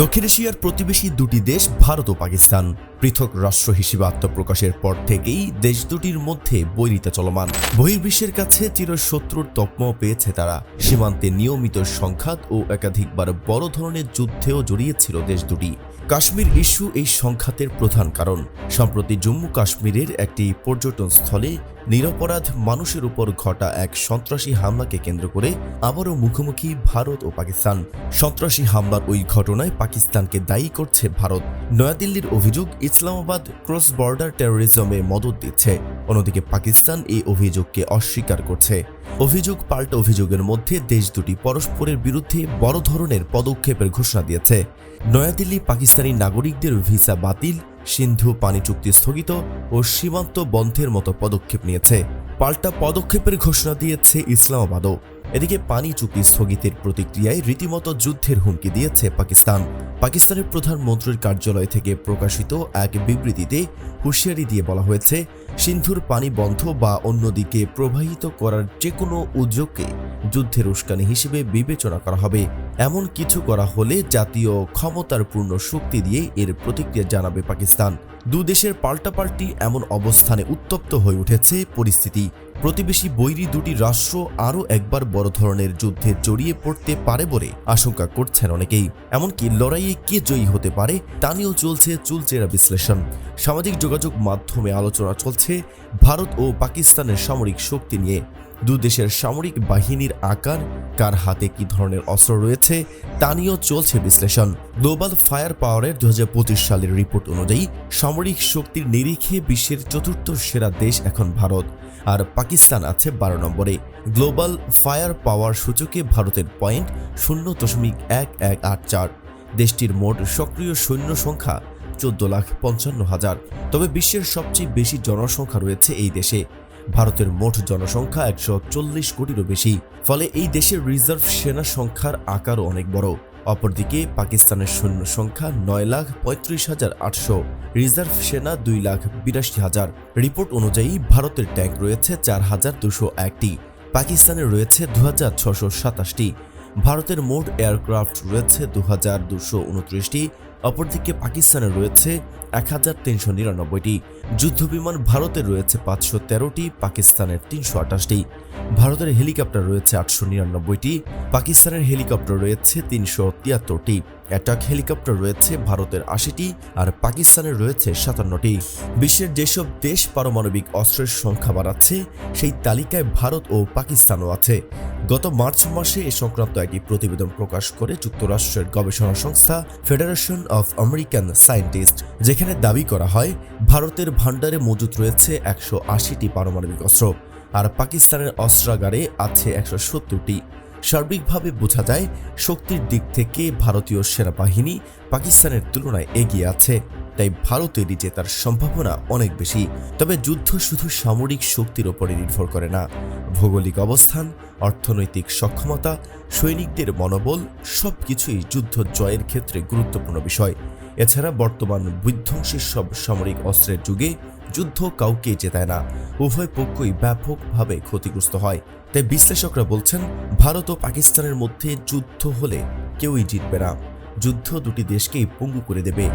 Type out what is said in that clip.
দক্ষিণ এশিয়ার প্রতিবেশী দুটি দেশ, ভারত ও পাকিস্তান, পৃথক রাষ্ট্র হিসেবে আত্মপ্রকাশের পর থেকেই দেশ দুটির মধ্যে বৈরিতা চলমান। বহির্বিশ্বের কাছে চিরশত্রুর তকমাও পেয়েছে তারা। সীমান্তে নিয়মিত সংঘাত ও একাধিকবার বড় ধরনের যুদ্ধেও জড়িয়েছিল দেশ দুটি। কাশ্মীর ইস্যু এই সংঘাতের প্রধান কারণ। সম্প্রতি জম্মু কাশ্মীরের একটি পর্যটন স্থলে নিরপরাধ মানুষের উপর ঘটা এক সন্ত্রাসী হামলাকে কেন্দ্র করে আবারও মুখোমুখি ভারত ও পাকিস্তান। সন্ত্রাসী হামলার ওই ঘটনায় পাকিস্তানকে দায়ী করছে ভারত। নয়াদিল্লির অভিযোগ, ইসলামাবাদ ক্রস বর্ডার টেরোরিজমে মদত দিচ্ছে। অন্যদিকে পাকিস্তান এই অভিযোগকে অস্বীকার করছে। অভিযোগ পাল্ট অভিযোগের মধ্যে দেশ দুটি পরস্পরের বিরুদ্ধে বড় ধরনের পদক্ষেপের ঘোষণা দিয়েছে। নয়াদিল্লি পাকিস্তানি নাগরিকদের ভিসা বাতিল, সিন্ধু পানি চুক্তি স্থগিত ও সীমান্ত বন্ধের মতো পদক্ষেপ নিয়েছে। পাল্টা পদক্ষেপের ঘোষণা দিয়েছে ইসলামাবাদও। এদিকে পানি চুক্তি স্থগিতের প্রতিক্রিয়ায় রীতিমতো যুদ্ধের হুমকি দিয়েছে পাকিস্তান। পাকিস্তানের প্রধানমন্ত্রীর কার্যালয় থেকে প্রকাশিত এক বিবৃতিতে হুঁশিয়ারি দিয়ে বলা হয়েছে, সিন্ধুর পানি বন্ধ বা অন্যদিকে প্রবাহিত করার যে কোনো উদ্যোগকে যুদ্ধের উস্কানি হিসেবে বিবেচনা করা হবে। এমন কিছু করা হলে জাতীয় ক্ষমতার পূর্ণ শক্তি দিয়ে এর প্রতিক্রিয়া জানাবে পাকিস্তান। দু দেশের পাল্টাপাল্টি এমন অবস্থানে উত্তপ্ত হয়ে উঠেছে পরিস্থিতি। প্রতিবেশী বৈরী দুটি রাষ্ট্র আরও একবার বড় ধরনের যুদ্ধে জড়িয়ে পড়তে পারে বলে আশঙ্কা করছেন অনেকেই। এমনকি লড়াইয়ে কে জয়ী হতে পারে তা নিয়েও চলছে চুলচেরা বিশ্লেষণ। সামাজিক যোগাযোগ মাধ্যমে আলোচনা চলছে ভারত ও পাকিস্তানের সামরিক শক্তি নিয়ে। দু দেশের সামরিক বাহিনীর আকার, কার হাতে কি ধরনের অস্ত্র রয়েছে তা নিয়েও চলছে বিশ্লেষণ। গ্লোবাল ফায়ার পাওয়ারের দু হাজার পঁচিশ সালের রিপোর্ট অনুযায়ী সামরিক শক্তির নিরিখে বিশ্বের চতুর্থ সেরা দেশ এখন ভারত, আর পাকিস্তান আছে বারো নম্বরে। গ্লোবাল ফায়ার পাওয়ার সূচকে ভারতের পয়েন্ট শূন্য দশমিক এক এক আট চার। দেশটির মোট সক্রিয় সৈন্য সংখ্যা চোদ্দ লাখ পঞ্চান্ন হাজার। তবে বিশ্বের সবচেয়ে বেশি জনসংখ্যা রয়েছে এই দেশে। ভারতের মোট জনসংখ্যা একশো চল্লিশ কোটিরও বেশি। ফলে এই দেশের রিজার্ভ সেনা সংখ্যার আকারও অনেক বড়। অপরদিকে পাকিস্তানের সৈন্য সংখ্যা নয় লাখ পঁয়ত্রিশ হাজার আটশো। রিজার্ভ সেনা দুই লাখ বিরাশি হাজার। রিপোর্ট অনুযায়ী ভারতের ট্যাঙ্ক রয়েছে চার হাজার দুশো একটি। পাকিস্তানের রয়েছে দু হাজার ছশো সাতাশটি। ভারতের মোট এয়ারক্রাফট রয়েছে দু হাজার দুশো উনত্রিশটি, অপরদিকে পাকিস্তানে রয়েছে এক হাজার তিনশো নিরানব্বইটি। যুদ্ধবিমান ভারতে রয়েছে পাঁচশো তেরোটি, পাকিস্তানের তিনশো আটাশটি ভারতের হেলিকপ্টার রয়েছে আটশো নিরানব্বইটি, পাকিস্তানের হেলিকপ্টার রয়েছে তিনশো তিয়াত্তরটি। অ্যাটাক হেলিকপ্টার রয়েছে ভারতের আশিটি আর পাকিস্তানের রয়েছে সাতান্নটি। বিশ্বের যেসব দেশ পারমাণবিক অস্ত্রের সংখ্যা বাড়াচ্ছে, সেই তালিকায় ভারত ও পাকিস্তানও আছে। গত মার্চ মাসে এ সংক্রান্ত একটি প্রতিবেদন প্রকাশ করে যুক্তরাষ্ট্রের গবেষণা সংস্থা ফেডারেশন অফ আমেরিকান সায়েন্টিস্ট, যেখানে দাবি করা হয়, ভারতের ভাণ্ডারে মজুত রয়েছে একশো আশিটি পারমাণবিক অস্ত্র, আর পাকিস্তানের অস্ত্রাগারে আছে একশো সত্তরটি। সার্বিকভাবে বোঝা যায় শক্তির দিক থেকে ভারতীয় সেনাবাহিনী পাকিস্তানের তুলনায় এগিয়ে আছে, তাই ভারতেরই জেতার সম্ভাবনা অনেক বেশি। তবে যুদ্ধ শুধু সামরিক শক্তির ওপরে নির্ভর করে না। ভৌগোলিক অবস্থান, অর্থনৈতিক সক্ষমতা, সৈনিকদের মনোবল, সবকিছুই যুদ্ধ জয়ের ক্ষেত্রে গুরুত্বপূর্ণ বিষয়। এছাড়া বর্তমান বিধ্বংসী সব সামরিক অস্ত্রের যুগে যুদ্ধ কাউকে জেতায় না। উভয় পক্ষই ব্যাপকভাবে ক্ষতিগ্রস্ত হয়। তাই বিশ্লেষকরা বলছেন, ভারত ও পাকিস্তানের মধ্যে যুদ্ধ হলে কেউই জিতবে না। যুদ্ধ দুটি দেশকেই পঙ্গু করে দেবে।